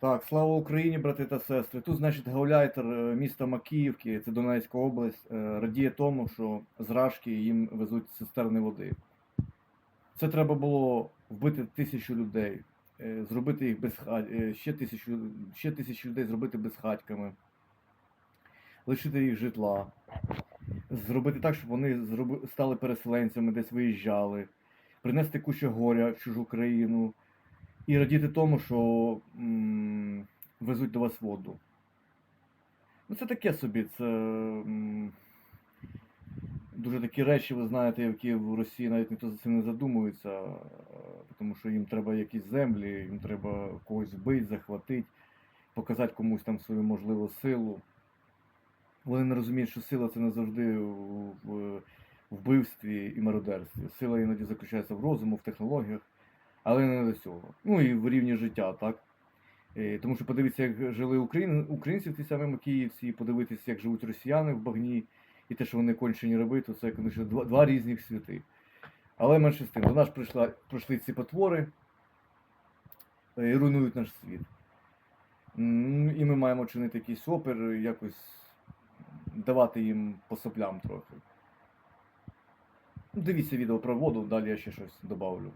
Так, слава Україні, брати та сестри. Тут, значить, гауляйтер е, міста Макіївки, це Донецька область, е, радіє тому, що з Рашки їм везуть цистерни води. Це треба було вбити тисячу людей, е, зробити їх безхать, ще тисячу, ще тисячу людей зробити безхатьками, лишити їх житла, зробити так, щоб вони стали переселенцями, десь виїжджали, принести кучу горя в чужу країну і радіти тому, що м, везуть до вас воду. Ну, це таке собі, це м, дуже такі речі, ви знаєте, які в Росії навіть ніхто за цим не задумується, тому що їм треба якісь землі, їм треба когось вбити, захватити, показати комусь там свою можливу силу. Вони не розуміють, що сила це не завжди в вбивстві і мародерстві. Сила іноді заключається в розуму, в технологіях але не до цього. Ну і в рівні життя, так? Е, Тому що подивіться, як жили Україн... українці в тій самій Київці, подивитися, як живуть росіяни в багні, і те, що вони кончені робити, то це конечно, два, два різних світи. Але менше з тим, до нас прийшла, прийшли ці потвори е, і руйнують наш світ. І ми маємо чинити якийсь опір, якось давати їм по соплям трохи. Дивіться відео про воду, далі я ще щось добавлю.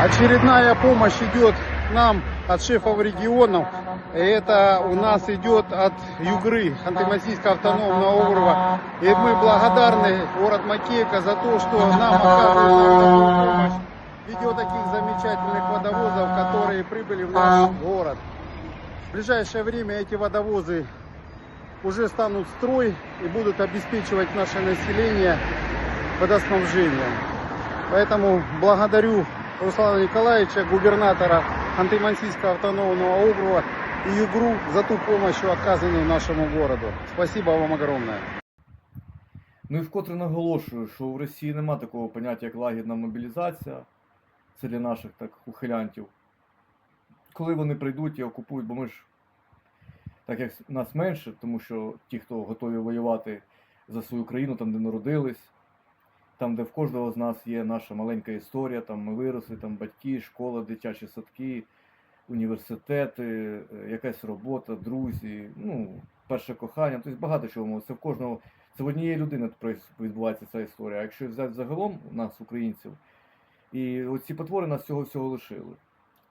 Очередная помощь идет нам от шефов регионов. Это у нас идет от Югры, Ханты-Мансийского автономного округа. И мы благодарны город Макеевка за то, что нам оказывает такую помощь в виде вот таких замечательных водовозов, которые прибыли в наш город. В ближайшее время эти водовозы уже станут в строй и будут обеспечивать наше население водоснабжением. Поэтому благодарю Руслана Николаевича, губернатора Ханты-Мансийского автономного округа и ЮГРУ за ту помощь, оказанную нашему городу. Спасибо вам огромное. Ну і вкотре наголошую, що в Росії нема такого поняття, як лагідна мобілізація. Це для наших так ухилянтів. Коли вони прийдуть і окупують, бо ми ж, так як нас менше, тому що ті, хто готові воювати за свою країну, там, де народились, там, де в кожного з нас є наша маленька історія, там ми виросли, там батьки, школа, дитячі садки, університети, е, якась робота, друзі, ну, перше кохання, тобто багато чого. Це в кожного, це в однієї людини відбувається ця історія. А якщо взяти загалом нас, українців, і оці потвори нас цього всього лишили.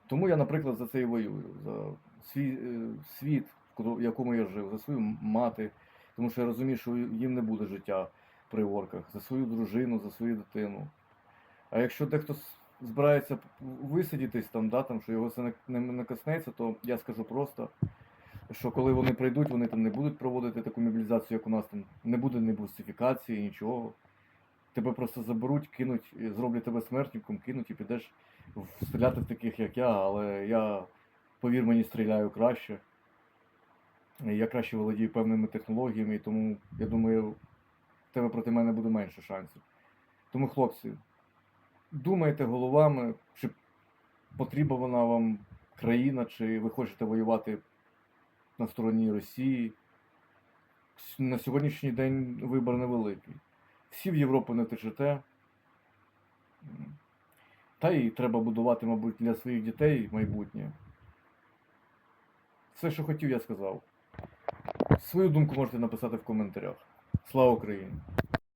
Тому я, наприклад, за це і воюю, за свій е, світ, в якому я жив, за свою мати, тому що я розумію, що їм не буде життя при орках, за свою дружину, за свою дитину. А якщо дехто збирається висидітись там, да, там, що його це не, не, не коснеться, то я скажу просто, що коли вони прийдуть, вони там не будуть проводити таку мобілізацію, як у нас там, не буде ні бусифікації, нічого. Тебе просто заберуть, кинуть, зроблять тебе смертником, кинуть і підеш стріляти в таких, як я, але я, повір мені, стріляю краще. Я краще володію певними технологіями, тому я думаю, тебе проти мене буде менше шансів. Тому, хлопці, думайте головами, чи потрібна вона вам країна, чи ви хочете воювати на стороні Росії. На сьогоднішній день вибір невеликий. Всі в Європу не течете. Та й треба будувати, мабуть, для своїх дітей майбутнє. Все, що хотів, я сказав. Свою думку можете написати в коментарях. Слава Україні!